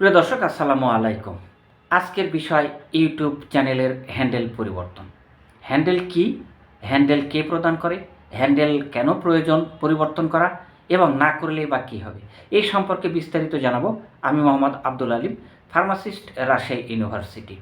প্রিয় দর্শক, আসসালামু আলাইকুম। আজকের বিষয় ইউটিউব চ্যানেলের হ্যান্ডেল পরিবর্তন। হ্যান্ডেল কি? হ্যান্ডেল কে প্রদান করে? হ্যান্ডেল কেন প্রয়োজন পরিবর্তন করা? এবং না করলে বা কী হবে? এই সম্পর্কে বিস্তারিত জানাব আমি মোহাম্মদ আব্দুল আলিম, ফার্মাসিস্ট, রাজশাহী ইউনিভার্সিটি।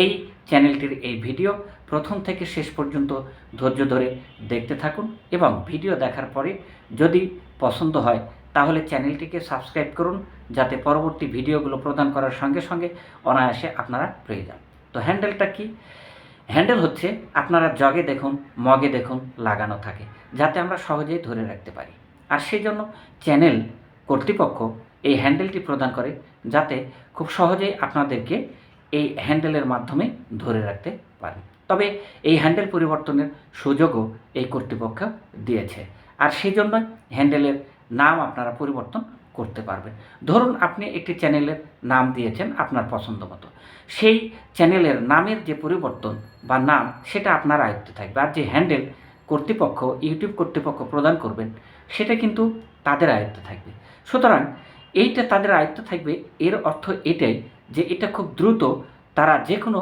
এই চ্যানেলটির এই ভিডিও প্রথম থেকে শেষ পর্যন্ত ধৈর্য ধরে দেখতে থাকুন এবং ভিডিও দেখার পরে যদি পছন্দ হয় তাহলে চ্যানেলটিকে সাবস্ক্রাইব করুন যাতে পরবর্তী ভিডিওগুলো প্রদান করার সঙ্গে সঙ্গে অনায়াসে আপনারা পেয়ে যান। তো হ্যান্ডেলটা কি? হ্যান্ডেল হচ্ছে আপনারা জগে দেখুন, মগে দেখুন লাগানো থাকে, যাতে আমরা সহজেই ধরে রাখতে পারি। আর সেই জন্য চ্যানেল কর্তৃপক্ষ এই হ্যান্ডেলটি প্রদান করে যাতে খুব সহজেই আপনাদেরকে এই হ্যান্ডেলের মাধ্যমে ধরে রাখতে পারেন। তবে এই হ্যান্ডেল পরিবর্তনের সুযোগও এই কর্তৃপক্ষ দিয়েছে। আর সেই জন্য হ্যান্ডেলের নাম আপনারা পরিবর্তন করতে পারবেন। ধরুন আপনি একটি চ্যানেলের নাম দিয়েছেন আপনার পছন্দ মতো। সেই চ্যানেলের নামের যে পরিবর্তন বা নাম, সেটা আপনার আয়ত্তে থাকবে। আর যে হ্যান্ডেল কর্তৃপক্ষ, ইউটিউব কর্তৃপক্ষ প্রদান করবেন, সেটা কিন্তু তাদের আয়ত্তে থাকবে। সুতরাং এইটা তাদের আয়ত্তে থাকবে, এর অর্থ এটাই যে এটা খুব দ্রুত তারা যে কোনো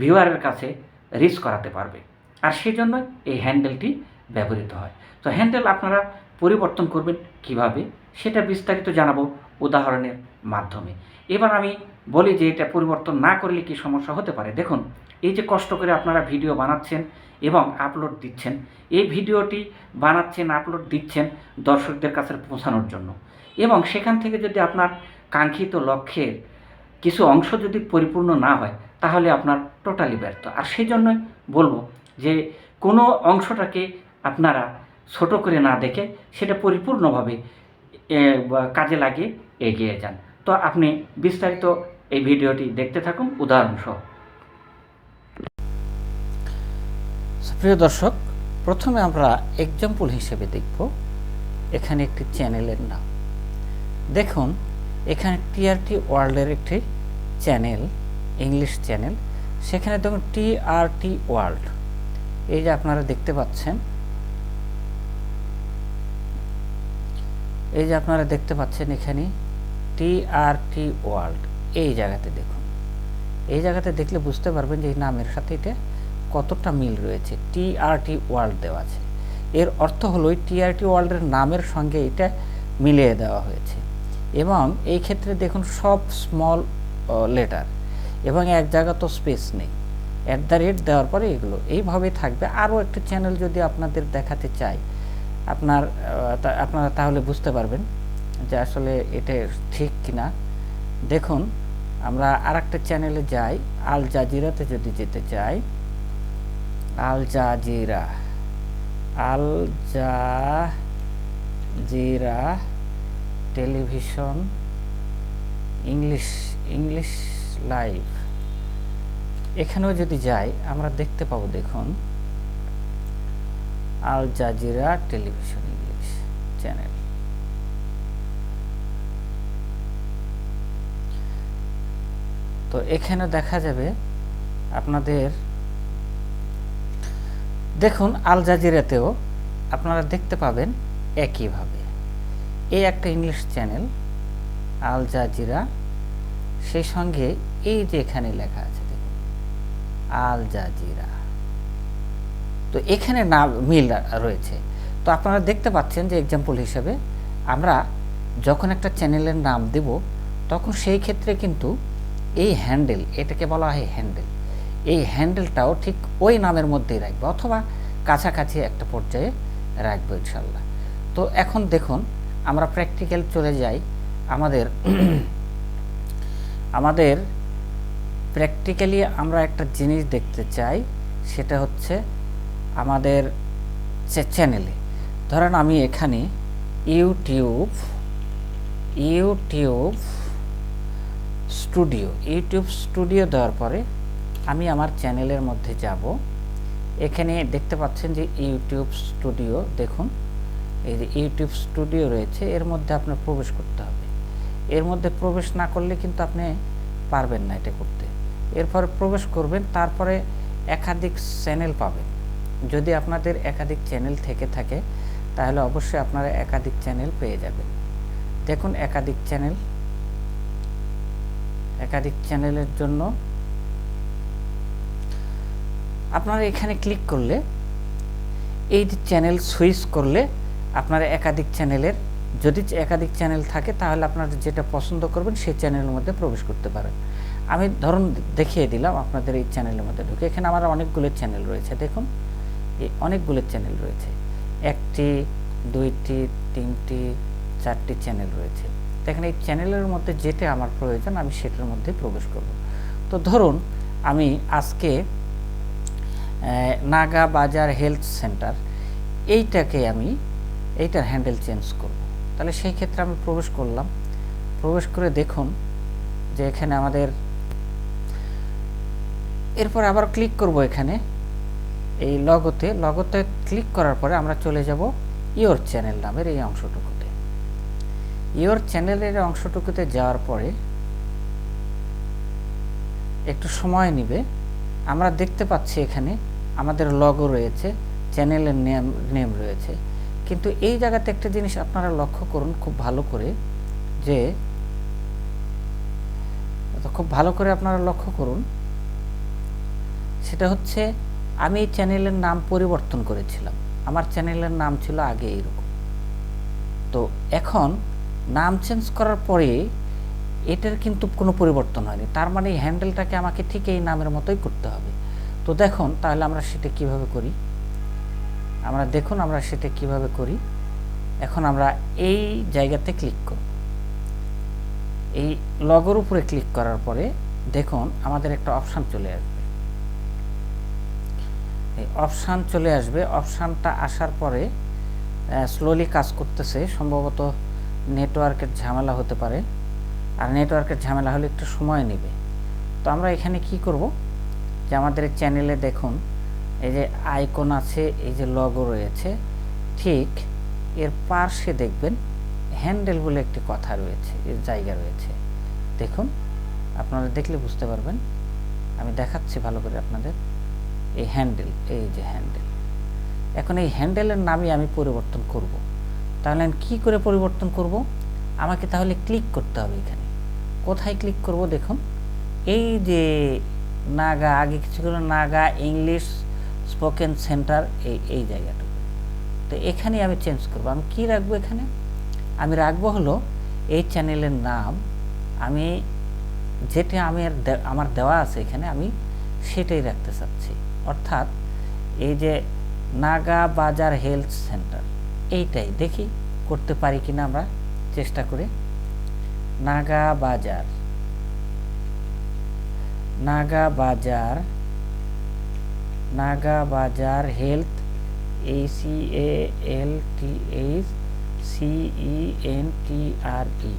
ভিউয়ারের কাছে রিচ করাতে পারবে। আর সেই জন্য এই হ্যান্ডেলটি ব্যবহৃত হয়। তো হ্যান্ডেল আপনারা পরিবর্তন করবেন কীভাবে, সেটা বিস্তারিত জানাব উদাহরণের মাধ্যমে। এবার আমি বলি যে এটা পরিবর্তন না করলে কি সমস্যা হতে পারে? দেখুন, এই যে কষ্ট করে আপনারা ভিডিও বানাচ্ছেন এবং আপলোড দিচ্ছেন, এই ভিডিওটি বানাচ্ছেন আপলোড দিচ্ছেন দর্শকদের কাছে পৌঁছানোর জন্য। এবং সেখান থেকে যদি আপনার কাঙ্ক্ষিত লক্ষ্যের কিছু অংশ যদি পরিপূর্ণ না হয়, তাহলে আপনার টোটালি ব্যর্থ। আর সেই জন্যই বলব যে কোনো অংশটাকে আপনারা ছোট করে না দেখে সেটা পরিপূর্ণভাবে কাজে লাগিয়ে এগিয়ে যান। তো আপনি বিস্তারিত এই ভিডিওটি দেখতে থাকুন। উদাহরণসহ প্রিয় দর্শক, প্রথমে আমরা এক্সাম্পল হিসেবে দেখব। এখানে একটি চ্যানেলের নাম। দেখুন, এখানে টিআরটি ওয়ার্ল্ডের একটি চ্যানেল, ইংলিশ চ্যানেল। সেখানে দেখুন টিআরটি ওয়ার্ল্ড। এই যে আপনারা দেখতে পাচ্ছেন এই যে আপনারা দেখতে পাচ্ছেন এখানে টিআরটি ওয়ার্ল্ড এই জায়গাতে দেখুন। এই জায়গাতে দেখলে বুঝতে পারবেন যে এই নামের সাথে এটা কতটা মিল রয়েছে। টি টিআরটি ওয়ার্ল্ড দেওয়া আছে। এর অর্থ হলো টিআরটি ওয়ার্ল্ডের নামের সঙ্গে এটা মিলিয়ে দেওয়া হয়েছে। এবং এই ক্ষেত্রে দেখুন সব স্মল লেটার এবং এক জায়গা তো স্পেস নেই। অ্যাট দ্য রেট দেওয়ার পরে এগুলো এইভাবে থাকবে। আরও একটা চ্যানেল যদি আপনাদের দেখাতে চাই আপনার আপনারা তাহলে বুঝতে পারবেন যে আসলে এটা ঠিক কিনা। দেখুন, আমরা আর একটা চ্যানেলে যাই, আল জাজিরাতে যদি যেতে চাই, Al Jazeera Al Jazeera television English English live. এখানেও যদি যাই, আমরা দেখতে পাবো, দেখুন Al Jazeera television English channel. তো এখানে দেখা যাবে আপনাদের, দেখুন আল জাজিরাতেও আপনারা দেখতে পাবেন একইভাবে। এই একটা ইংলিশ চ্যানেল, আল জাজিরা, সেই সঙ্গে এই যে এখানে লেখা আছে, দেখুন, আল জাজিরা। তো এখানে না মিল রয়েছে। তো আপনারা দেখতে পাচ্ছেন যে এক্সাম্পল হিসেবে আমরা যখন একটা চ্যানেলের নাম দেব, তখন সেই ক্ষেত্রে কিন্তু এই হ্যান্ডেল এটাকে বলা হয় হ্যান্ডেল এই হ্যান্ডেলটাও ঠিক ওই নামের মধ্যেই রাখবে অথবা কাছাকাছি একটা পর্যায়ে রাখবে ইনশাল্লাহ তো এখন দেখুন, আমরা প্র্যাকটিক্যাল চলে যাই। আমাদের আমাদের প্র্যাকটিক্যালি আমরা একটা জিনিস দেখতে চাই, সেটা হচ্ছে আমাদের চ্যানেলে ধরেন আমি এখানে YouTube YouTube studio YouTube studio দেওয়ার পরে আমি আমার চ্যানেলের মধ্যে যাব। এখানে দেখতে পাচ্ছেন যে ইউটিউব স্টুডিও, দেখুন। এই যে ইউটিউব স্টুডিও রয়েছে, এর মধ্যে আপনার প্রবেশ করতে হবে। এর মধ্যে প্রবেশ না করলে কিন্তু আপনি পারবেন না এটা করতে। এরপরে প্রবেশ করবেন, তারপরে একাধিক চ্যানেল পাবেন। যদি আপনাদের একাধিক চ্যানেল থেকে থাকে, তাহলে অবশ্যই আপনারা একাধিক চ্যানেল পেয়ে যাবেন। দেখুন একাধিক চ্যানেল। একাধিক চ্যানেলের জন্য আপনারা এখানে ক্লিক করলে, এই যে চ্যানেল সুইচ করলে আপনারা একাধিক চ্যানেলের, যদি একাধিক চ্যানেল থাকে, তাহলে আপনারা যেটা পছন্দ করবেন, সেই চ্যানেলের মধ্যে প্রবেশ করতে পারেন। আমি ধরুন দেখিয়ে দিলাম আপনাদের এই চ্যানেলের মধ্যে ঢুকে। এখানে আমার অনেকগুলো চ্যানেল রয়েছে। দেখুন অনেকগুলো চ্যানেল রয়েছে। একটি, দুইটি, তিনটি, চারটি চ্যানেল রয়েছে। দেখেন এই চ্যানেলের মধ্যে যেটা আমার প্রয়োজন, আমি সেটার মধ্যে প্রবেশ করব। তো ধরুন, আমি আজকে নাগা বাজার হেলথ সেন্টার, এইটাকে আমি, এইটার হ্যান্ডেল চেঞ্জ করব। তাহলে সেই ক্ষেত্রে আমি প্রবেশ করলাম। প্রবেশ করে দেখুন যে এখানে আমাদের, এরপর আবার ক্লিক করব এখানে। এই লগোতে লগোতে ক্লিক করার পরে আমরা চলে যাব ইওর চ্যানেল নামের এই অংশটুকুতে। ইওর চ্যানেলের অংশটুকুতে যাওয়ার পরে একটু সময় নিবে। আমরা দেখতে পাচ্ছি এখানে আমাদের লগও রয়েছে চ্যানেলের নেম নেম রয়েছে। কিন্তু এই জায়গাতে একটা জিনিস আপনারা লক্ষ্য করুন খুব ভালো করে, যে খুব ভালো করে আপনারা লক্ষ্য করুন, সেটা হচ্ছে আমি এই চ্যানেলের নাম পরিবর্তন করেছিলাম। আমার চ্যানেলের নাম ছিল আগে এইরকম। তো এখন নাম চেঞ্জ করার পরে এটার কিন্তু কোনো পরিবর্তন হয়নি। তার মানে এই হ্যান্ডেলটাকে আমাকে ঠিক এই নামের মতোই করতে হবে। তো দেখুন, তাহলে আমরা সেটা কীভাবে করি? আমরা দেখুন, আমরা সেটা কীভাবে করি? এখন আমরা এই জায়গাতে ক্লিক করব। এই লগোর উপরে ক্লিক করার পরে দেখুন, আমাদের একটা অপশান চলে আসবে। এই অপশান চলে আসবে। অপশানটা আসার পরে স্লোলি কাজ করতেছে। সম্ভবত নেটওয়ার্কের ঝামেলা হতে পারে। আর নেটওয়ার্কের ঝামেলা হলে একটু সময় নেবে। তো আমরা এখানে কি করব? যে আমাদের চ্যানেলে দেখুন, এই যে আইকন আছে, এই যে লগো রয়েছে, ঠিক এর পার্শ্বে দেখবেন হ্যান্ডেল বলে একটি কথা রয়েছে, এর জায়গা রয়েছে। দেখুন, আপনারা দেখলে বুঝতে পারবেন। আমি দেখাচ্ছি ভালো করে আপনাদের। এই হ্যান্ডেল এই যে হ্যান্ডেল এখন এই হ্যান্ডেলের নামই আমি পরিবর্তন করব। তাহলে আমি কী করে পরিবর্তন করব? আমাকে তাহলে ক্লিক করতে হবে এখানে। কোথায় ক্লিক করব দেখুন? এই যে নাগা, আগে কিছু করে নাগা ইংলিশ স্পোকেন সেন্টার এই এই জায়গাটুকু। তো এখানে আমি চেঞ্জ করব। আমি কি রাখব এখানে? আমি রাখব হলো এই চ্যানেলের নাম। আমি যেটা আমি আমার দেওয়া আছে এখানে, আমি সেটাই রাখতে চাচ্ছি। অর্থাৎ এই যে নাগা বাজার হেলথ সেন্টার, এইটাই দেখি করতে পারি কিনা আমরা চেষ্টা করে। নাগা বাজার Naga Bazar Naga Bazar health A C A L T H C E N T R E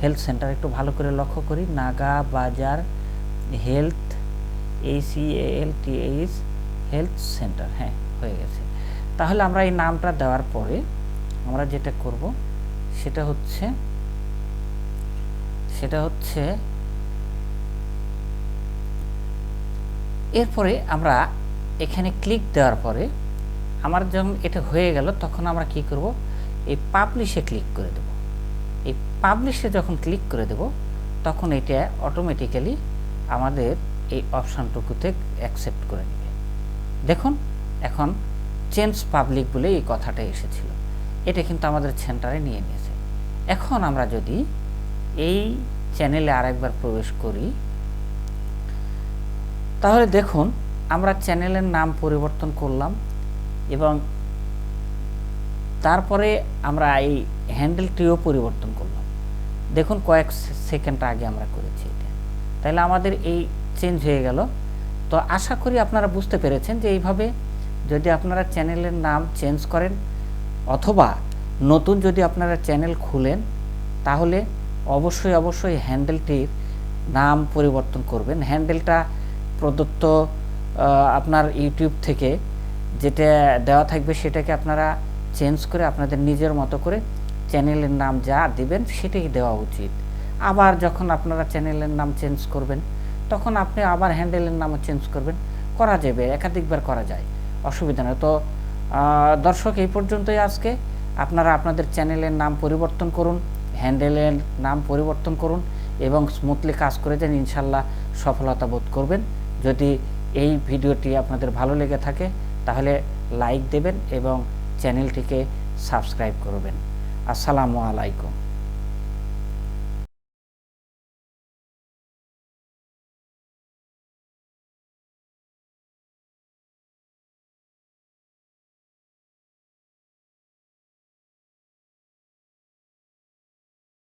health centre একটু ভালো করে লক্ষ্য করি। Naga Bazar health C H health centre হ্যাঁ হয়ে গেছে। তাহলে আমরা এই নামটা দেওয়ার পরে আমরা যেটা করব, সেটা হচ্ছে সেটা হচ্ছে, এরপরে আমরা এখানে ক্লিক দেওয়ার পরে আমার যখন এটা হয়ে গেল, তখন আমরা কি করব? এই পাবলিশে ক্লিক করে দেব। এই পাবলিশে যখন ক্লিক করে দেব, তখন এটা অটোমেটিক্যালি আমাদের এই অপশানটুকুতে অ্যাকসেপ্ট করে নেবে। দেখুন, এখন চেঞ্জ পাবলিক বলে এই কথাটা এসেছিল। এটা কিন্তু আমাদের সেন্টারে নিয়ে নিয়েছে। এখন আমরা যদি এই চ্যানেলে আরেকবার প্রবেশ করি, তাহলে দেখুন, আমরা চ্যানেলের নাম পরিবর্তন করলাম এবং তারপরে আমরা এই হ্যান্ডেলটিও পরিবর্তন করলাম। দেখুন কয়েক সেকেন্ড আগে আমরা করেছি এটা। তাহলে আমাদের এই চেঞ্জ হয়ে গেল। তো আশা করি আপনারা বুঝতে পেরেছেন যে এইভাবে যদি আপনারা চ্যানেলের নাম চেঞ্জ করেন অথবা নতুন যদি আপনারা চ্যানেল খুলেন, তাহলে অবশ্যই অবশ্যই হ্যান্ডেলটির নাম পরিবর্তন করবেন। হ্যান্ডেলটা প্রদত্ত আপনার ইউটিউব থেকে যেটা দেওয়া থাকবে সেটাকে আপনারা চেঞ্জ করে আপনাদের নিজের মতো করে চ্যানেলের নাম যা দিবেন সেটাই দেওয়া উচিত। আবার যখন আপনারা চ্যানেলের নাম চেঞ্জ করবেন তখন আপনি আবার হ্যান্ডেলের নামও চেঞ্জ করবেন। করা যাবে, একাধিকবার করা যায়। অসুবিধা নেই। তো দর্শক, এই পর্যন্তই আজকে। আপনারা আপনাদের চ্যানেলের নাম পরিবর্তন করুন হ্যান্ডেলের নাম পরিবর্তন করুন এবং স্মুথলি কাজ করে যান ইনশাল্লাহ সফলতা বোধ করবেন। যদি এই ভিডিওটি আপনাদের ভালো লেগে থাকে, তাহলে লাইক দেবেন এবং চ্যানেলটিকে সাবস্ক্রাইব করবেন। আসসালামু আলাইকুম।